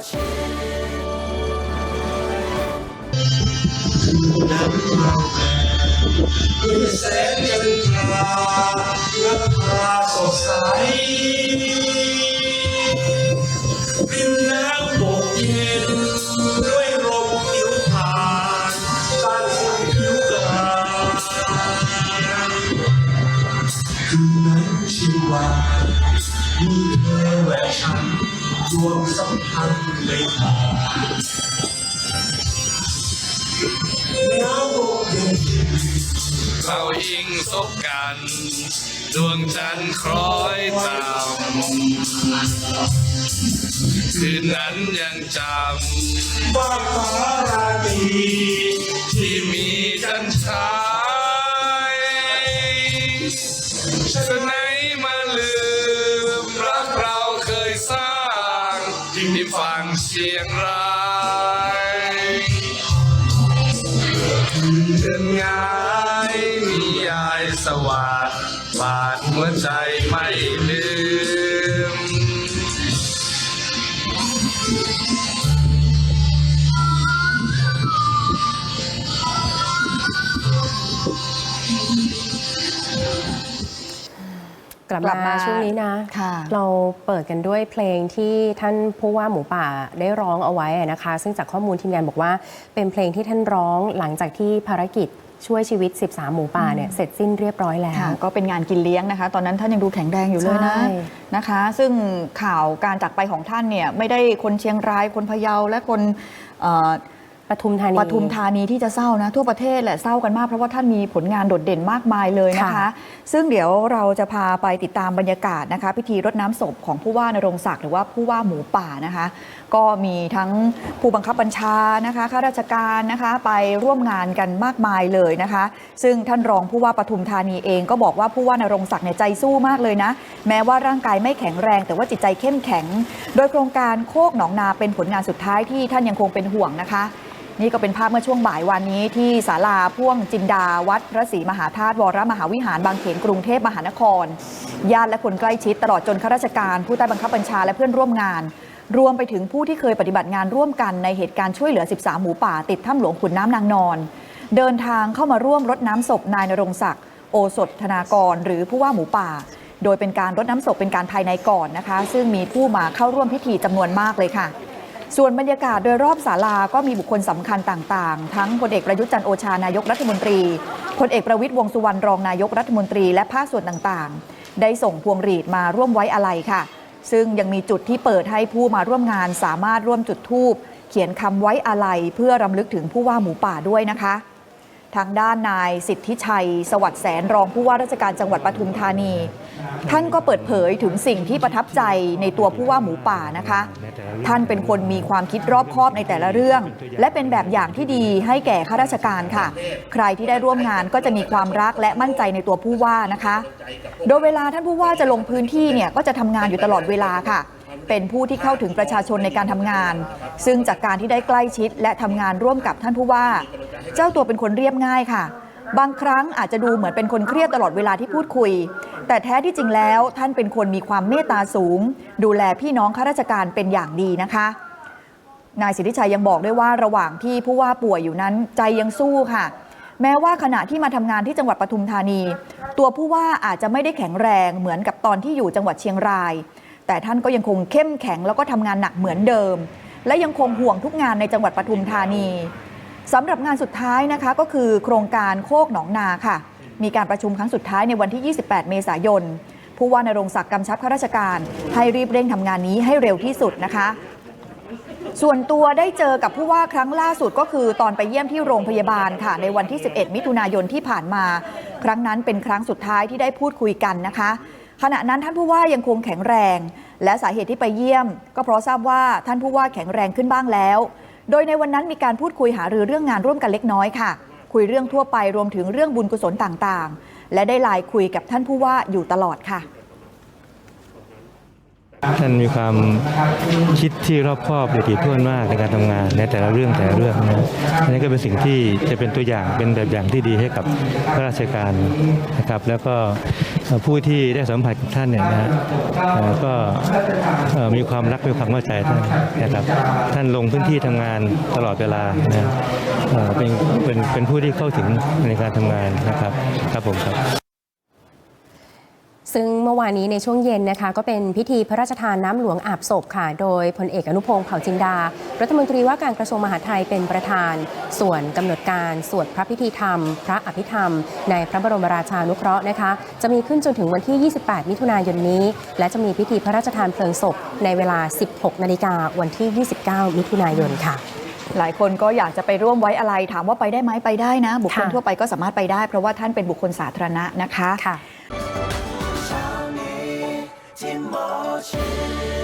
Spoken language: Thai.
ด้วยแสงจันทรานับพาสดใสริมน้ำบกเย็นด้วยลมผิวผ่านสร้างสิ่งผิวกายคืนนั้นชื่อว่ามี รวมสัมพันธ์ในทางน้ำบกเย็นเรายิงซบกัน ดวงจันทร์คล้อยตามคืนนั้นยังจบ้านฟ้าราตรีที่มีจันทรายฉันไหนมา ฟังเสียงร้ายเดินง่ายนิยายสวัสดบาดหัวใจ กลับกลับมามาช่วงนี้นะ ค่ะเราเปิดกันด้วยเพลงที่ท่านผู้ว่าหมูป่าได้ร้องเอาไว้นะคะ ซึ่งจากข้อมูลทีมงานบอกว่า เป็นเพลงที่ท่านร้องหลังจากที่ภารกิจช่วยชีวิต 13 หมูป่าเนี่ยเสร็จสิ้นเรียบร้อยแล้ว ค่ะก็เป็นงานกินเลี้ยงนะคะ ตอนนั้นท่านยังดูแข็งแรงอยู่เลยนะใช่ นะคะ ซึ่งข่าวการจากไปของท่านเนี่ยไม่ได้คนเชียงรายคนพะเยาและคนเอ่อ ปทุมธานีปทุมธานีที่จะเศร้านะ ทั่วประเทศแหละเศร้ากันมากเพราะว่าท่านมีผลงานโดดเด่นมากมายเลยนะคะค่ะซึ่งเดี๋ยวเราจะพาไปติดตามบรรยากาศนะคะ พิธีรดน้ำศพของผู้ว่านรงศักดิ์หรือว่าผู้ว่าหมูป่านะคะ ก็มีทั้งผู้บังคับบัญชานะคะข้าราชการนะคะไปร่วมงานกันมากมายเลยนะคะ ซึ่งท่านรองผู้ว่าปทุมธานีเองก็บอกว่าผู้ว่านรงศักดิ์เนี่ยใจสู้มากเลยนะ แม้ว่าร่างกายไม่แข็งแรง แต่ว่าจิตใจเข้มแข็ง โดยโครงการโคกหนองนาเป็นผลงานสุดท้ายที่ท่านยังคงเป็นห่วงนะคะ นี่ก็เป็นภาพเมื่อช่วงบ่ายวันนี้ที่ศาลาพ่วงจินดาวัดพระศรีมหาธาตุวรมหาวิหารบางเขนกรุงเทพมหานคร ญาติและคนใกล้ชิดตลอดจนข้าราชการ ผู้ใต้บังคับบัญชาและเพื่อนร่วมงาน รวมไปถึงผู้ที่เคยปฏิบัติงานร่วมกันในเหตุการณ์ช่วยเหลือ 13 หมูป่าติดถ้ำหลวงขุนน้ำนางนอน เดินทางเข้ามาร่วมรดน้ำศพนายนรงศักดิ์โอสถธนากร หรือผู้ว่าหมูป่า โดยเป็นการรดน้ำศพเป็นการภายในก่อนนะคะ ซึ่งมีผู้มาเข้าร่วมพิธีจำนวนมากเลยค่ะ ส่วนบรรยากาศโดยรอบศาลาก็มีบุคคลสำคัญต่างๆ ทั้งพลเอกประยุทธ์จันโอชานายกรัฐมนตรีพลเอกประวิตยวงสุวรรณรองนายกรัฐมนตรีและภาคส่วนต่างๆ ได้ส่งพวงหรีดมาร่วมไว้อาลัยค่ะ ซึ่งยังมีจุดที่เปิดให้ผู้มาร่วมงานสามารถร่วมจุดธูปเขียนคำไว้อาลัยเพื่อรำลึกถึงผู้ว่าหมูป่าด้วยนะคะ ทางด้านนายสิทธิชัย สวัสดิ์แสนรองผู้ว่าราชการจังหวัดปทุมธานี ท่านก็เปิดเผยถึงสิ่งที่ประทับใจในตัวผู้ว่าหมูป่านะคะ ท่านเป็นคนมีความคิดรอบคอบในแต่ละเรื่อง และเป็นแบบอย่างที่ดีให้แก่ข้าราชการค่ะ ใครที่ได้ร่วมงานก็จะมีความรักและมั่นใจในตัวผู้ว่านะคะ โดยเวลาท่านผู้ว่าจะลงพื้นที่เนี่ยก็จะทำงานอยู่ตลอดเวลาค่ะเป็นผู้ที่เข้าถึงประชาชนในการทำงาน ซึ่งจากการที่ได้ใกล้ชิดและทำงานร่วมกับท่านผู้ว่า เจ้าตัวเป็นคนเรียบง่ายค่ะ บางครั้งอาจจะดูเหมือนเป็นคนเครียดตลอดเวลาที่พูดคุย แต่แท้ที่จริงแล้วท่านเป็นคนมีความเมตตาสูง ดูแลพี่น้องข้าราชการเป็นอย่างดีนะคะ นายสิทธิชัยยังบอกด้วยว่าระหว่างที่ผู้ว่าป่วยอยู่นั้นใจยังสู้ค่ะ แม้ว่าขณะที่มาทำงานที่จังหวัดปทุมธานี ตัวผู้ว่าอาจจะไม่ได้แข็งแรงเหมือนกับตอนที่อยู่จังหวัดเชียงราย แต่ท่านก็ยังคงเข้มแข็งแล้วก็ทำงานหนักเหมือนเดิม และยังคงห่วงทุกงานในจังหวัดปทุมธานีสำหรับงานสุดท้ายนะคะก็คือโครงการโคกหนองนาค่ะ มีการประชุมครั้งสุดท้ายในวันที่ 28 เมษายน ผู้ว่านรงศักดิ์กำชับข้าราชการ ให้รีบเร่งทำงานนี้ให้เร็วที่สุดนะคะ ส่วนตัวได้เจอกับผู้ว่าครั้งล่าสุดก็คือตอนไปเยี่ยมที่โรงพยาบาลค่ะ ในวันที่ 11 มิถุนายนที่ผ่านมา ครั้งนั้นเป็นครั้งสุดท้ายที่ได้พูดคุยกันนะคะ ขณะนั้นท่านผู้ว่ายังคงแข็งแรง และสาเหตุที่ไปเยี่ยม ก็เพราะทราบว่าท่านผู้ว่าแข็งแรงขึ้นบ้างแล้ว โดยในวันนั้นมีการพูดคุยหารือเรื่องงานร่วมกันเล็กน้อยค่ะ คุยเรื่องทั่วไปรวมถึงเรื่องบุญกุศลต่างๆ และได้ไลน์คุยกับท่านผู้ว่าอยู่ตลอดค่ะท่านมีความคิดที่รอบคอบละเอียดถ้วนมากในการทำงานในแต่ละเรื่องแต่ละเรื่องนะนี่ก็เป็นสิ่งที่จะเป็นตัวอย่างเป็นแบบอย่างที่ดีให้กับข้าราชการนะครับ แล้วก็ ผู้ที่ได้สัมผัสกับท่านเนี่ยนะก็มีความรักมีความเข้าใจท่านนะครับท่านลงพื้นที่ทำงานตลอดเวลานะเป็นเป็นเป็นผู้ที่เข้าถึงในการทำงานนะครับครับผมครับ ซึ่งเมื่อวานนี้ในช่วงเย็นนะคะ ก็เป็นพิธีพระราชทานน้ำหลวงอาบศพค่ะ โดยพลเอกอนุพงศ์เผ่าจินดา รัฐมนตรีว่าการกระทรวงมหาดไทยเป็นประธาน ส่วนกำหนดการสวดพระพิธีธรรม พระอภิธรรม ในพระบรมราชานุเคราะห์นะคะ จะมีขึ้นจนถึงวันที่ 28 มิถุนายนนี้ และจะมีพิธีพระราชทานเพลิงศพในเวลา 16 นาฬิกาวันที่ 29 มิถุนายนค่ะหลายคนก็อยากจะไปร่วมไว้อะไรถามว่าไปได้ไหมไปได้นะ บุคคลค่ะทั่วไปก็สามารถไปได้ เพราะว่าท่านเป็นบุคคลสาธารณะนะคะ ค่ะที่หมอชิด